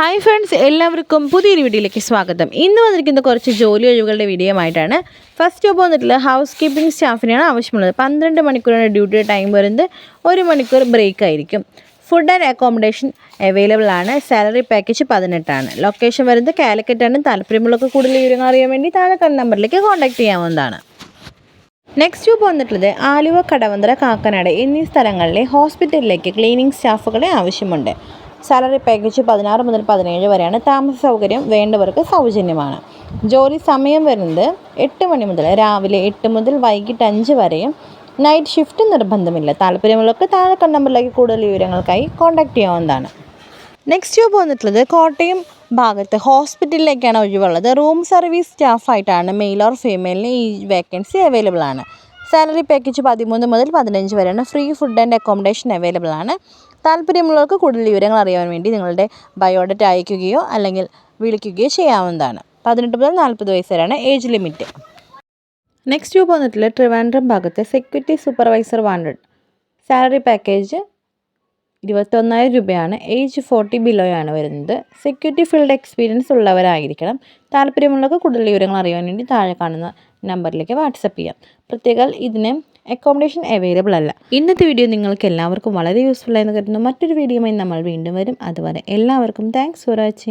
Hi friends എല്ലാവർക്കും പുതിയൊരു വീഡിയോയിലേക്ക് സ്വാഗതം. ഇന്ന് വന്നിരിക്കുന്ന കുറച്ച് ജോലി ഒഴിവുകളുടെ വീഡിയോ ആയിട്ടാണ് ഫസ്റ്റ് ജോബ് വന്നിട്ടുള്ള ഹൗസ് കീപ്പിംഗ് സ്റ്റാഫിനാണ് ആവശ്യമുള്ളത്. പന്ത്രണ്ട് മണിക്കൂറാണ് ഡ്യൂട്ടി ടൈം വരുന്നത്. ഒരു മണിക്കൂർ ബ്രേക്ക് ആയിരിക്കും. ഫുഡ് ആൻഡ് അക്കോമഡേഷൻ അവൈലബിൾ ആണ്. സാലറി പാക്കേജ് പതിനെട്ടാണ്. ലൊക്കേഷൻ വരുന്നത് കാലിക്കറ്റാണ്. താല്പര്യമുള്ളവർക്ക് കൂടുതൽ വിവരങ്ങൾ അറിയാൻ വേണ്ടി താഴെ കണ്ട നമ്പറിലേക്ക് കോൺടാക്ട് ചെയ്യാവുന്നതാണ്. നെക്സ്റ്റ് ജോബ് വന്നിട്ടുള്ളത് ആലുവ കടവന്ത്ര കാക്കനാട് എന്നീ സ്ഥലങ്ങളിലെ ഹോസ്പിറ്റലിലേക്ക് ക്ലീനിങ് സ്റ്റാഫുകളെ ആവശ്യമുണ്ട്. സാലറി പാക്കേജ് പതിനാറ് മുതൽ പതിനേഴ് വരെയാണ്. താമസ സൗകര്യം വേണ്ടവർക്ക് സൗജന്യമാണ്. ജോലി സമയം വരുന്നത് എട്ട് മണി മുതൽ രാവിലെ എട്ട് മുതൽ വൈകിട്ട് അഞ്ച് വരെയും. നൈറ്റ് ഷിഫ്റ്റ് നിർബന്ധമില്ല. താല്പര്യമുള്ളവർക്ക് താഴെ നമ്പറിലേക്ക് കൂടുതൽ വിവരങ്ങൾക്കായി കോൺടാക്ട് ചെയ്യാവുന്നതാണ്. നെക്സ്റ്റ് ജോബ് വന്നിട്ടുള്ളത് കോട്ടയം ഭാഗത്ത് ഹോസ്പിറ്റലിലേക്കാണ് ഒഴിവുള്ളത്. റൂം സർവീസ് സ്റ്റാഫായിട്ടാണ് മെയിൽ ഓർ ഫീമെയിലിന് ഈ വേക്കൻസി അവൈലബിൾ ആണ്. സാലറി പാക്കേജ് പതിമൂന്ന് മുതൽ പതിനഞ്ച് വരെയാണ്. Free food and accommodation available ആണ്. താല്പര്യമുള്ളവർക്ക് കൂടുതൽ വിവരങ്ങൾ അറിയാൻ വേണ്ടി നിങ്ങളുടെ ബയോഡേറ്റ അയക്കുകയോ അല്ലെങ്കിൽ വിളിക്കുകയോ ചെയ്യാവുന്നതാണ്. പതിനെട്ട് മുതൽ നാൽപ്പത് വയസ്സ് വരെയാണ് ഏജ് ലിമിറ്റ് നെക്സ്റ്റ് ജോബ് വന്നിട്ടുള്ള ട്രിവാൻഡ്രം ഭാഗത്തെ security supervisor wanted salary package ഇരുപത്തൊന്നായിരം രൂപയാണ്. ഏജ് ഫോർട്ടി ബിലോയാണ് വരുന്നത്. സെക്യൂരിറ്റി ഫീൽഡ് എക്സ്പീരിയൻസ് ഉള്ളവരായിരിക്കണം. താല്പര്യമുള്ളവർക്ക് കൂടുതൽ വിവരങ്ങൾ അറിയാൻ വേണ്ടി താഴെ കാണുന്ന നമ്പറിലേക്ക് വാട്സപ്പ് ചെയ്യാം. പ്രത്യേകം ഇതിന് അക്കോമഡേഷൻ അവൈലബിൾ അല്ല. ഇന്നത്തെ വീഡിയോ നിങ്ങൾക്ക് എല്ലാവർക്കും വളരെ യൂസ്ഫുൾ ആയെന്ന് കരുതുന്നു. മറ്റൊരു വീഡിയോയുമായി നമ്മൾ വീണ്ടും വരും. അതുവരെ എല്ലാവർക്കും താങ്ക്സ് ഫോർ വാച്ചിങ്